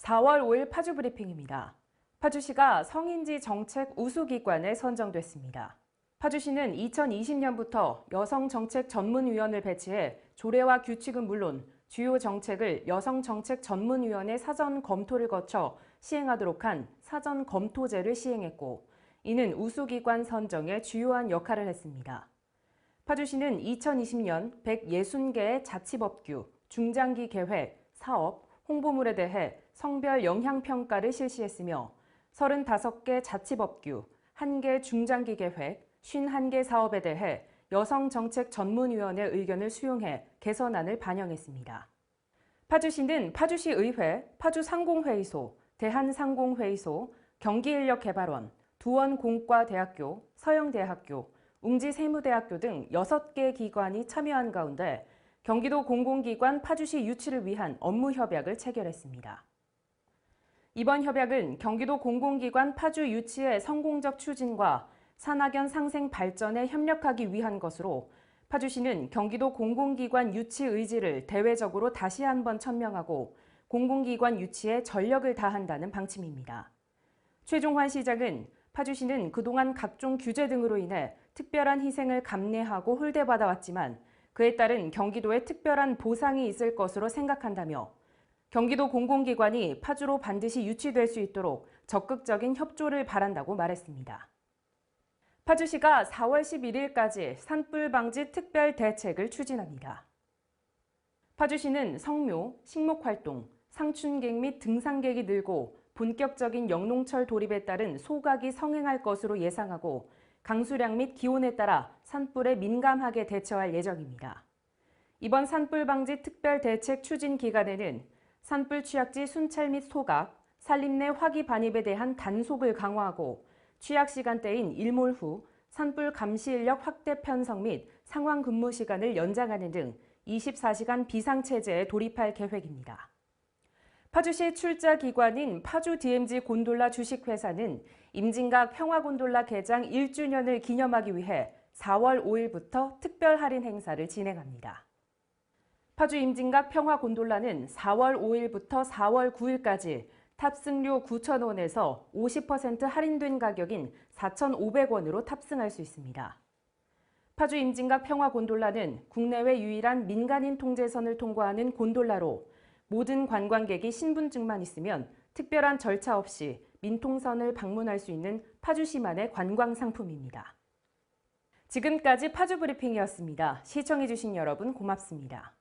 4월 5일 파주 브리핑입니다. 파주시가 성인지 정책 우수기관에 선정됐습니다. 파주시는 2020년부터 여성정책 전문위원을 배치해 조례와 규칙은 물론 주요 정책을 여성정책 전문위원회 사전 검토를 거쳐 시행하도록 한 사전 검토제를 시행했고 이는 우수기관 선정에 주요한 역할을 했습니다. 파주시는 2020년 160개의 자치법규, 중장기 계획, 사업, 홍보물에 대해 성별 영향평가를 실시했으며 35개 자치법규, 1개 중장기 계획, 51개 사업에 대해 여성정책 전문위원회 의견을 수용해 개선안을 반영했습니다. 파주시는 파주시 의회, 파주상공회의소, 대한상공회의소, 경기인력개발원, 두원공과대학교, 서영대학교, 웅지세무대학교 등 6개 기관이 참여한 가운데 경기도 공공기관 파주시 유치를 위한 업무 협약을 체결했습니다. 이번 협약은 경기도 공공기관 파주 유치의 성공적 추진과 산학연 상생 발전에 협력하기 위한 것으로 파주시는 경기도 공공기관 유치 의지를 대외적으로 다시 한번 천명하고 공공기관 유치에 전력을 다한다는 방침입니다. 최종환 시장은 파주시는 그동안 각종 규제 등으로 인해 특별한 희생을 감내하고 홀대받아왔지만 그에 따른 경기도에 특별한 보상이 있을 것으로 생각한다며 경기도 공공기관이 파주로 반드시 유치될 수 있도록 적극적인 협조를 바란다고 말했습니다. 파주시가 4월 11일까지 산불 방지 특별 대책을 추진합니다. 파주시는 성묘, 식목활동, 상춘객 및 등산객이 늘고 본격적인 영농철 돌입에 따른 소각이 성행할 것으로 예상하고 강수량 및 기온에 따라 산불에 민감하게 대처할 예정입니다. 이번 산불 방지 특별 대책 추진 기간에는 산불 취약지 순찰 및 소각, 산림 내 화기 반입에 대한 단속을 강화하고 취약 시간대인 일몰 후 산불 감시 인력 확대 편성 및 상황 근무 시간을 연장하는 등 24시간 비상체제에 돌입할 계획입니다. 파주시 출자 기관인 파주 DMG 곤돌라 주식회사는 임진각 평화곤돌라 개장 1주년을 기념하기 위해 4월 5일부터 특별 할인 행사를 진행합니다. 파주 임진각 평화곤돌라는 4월 5일부터 4월 9일까지 탑승료 9,000원에서 50% 할인된 가격인 4,500원으로 탑승할 수 있습니다. 파주 임진각 평화곤돌라는 국내외 유일한 민간인 통제선을 통과하는 곤돌라로 모든 관광객이 신분증만 있으면 특별한 절차 없이 민통선을 방문할 수 있는 파주시만의 관광 상품입니다. 지금까지 파주 브리핑이었습니다. 시청해주신 여러분 고맙습니다.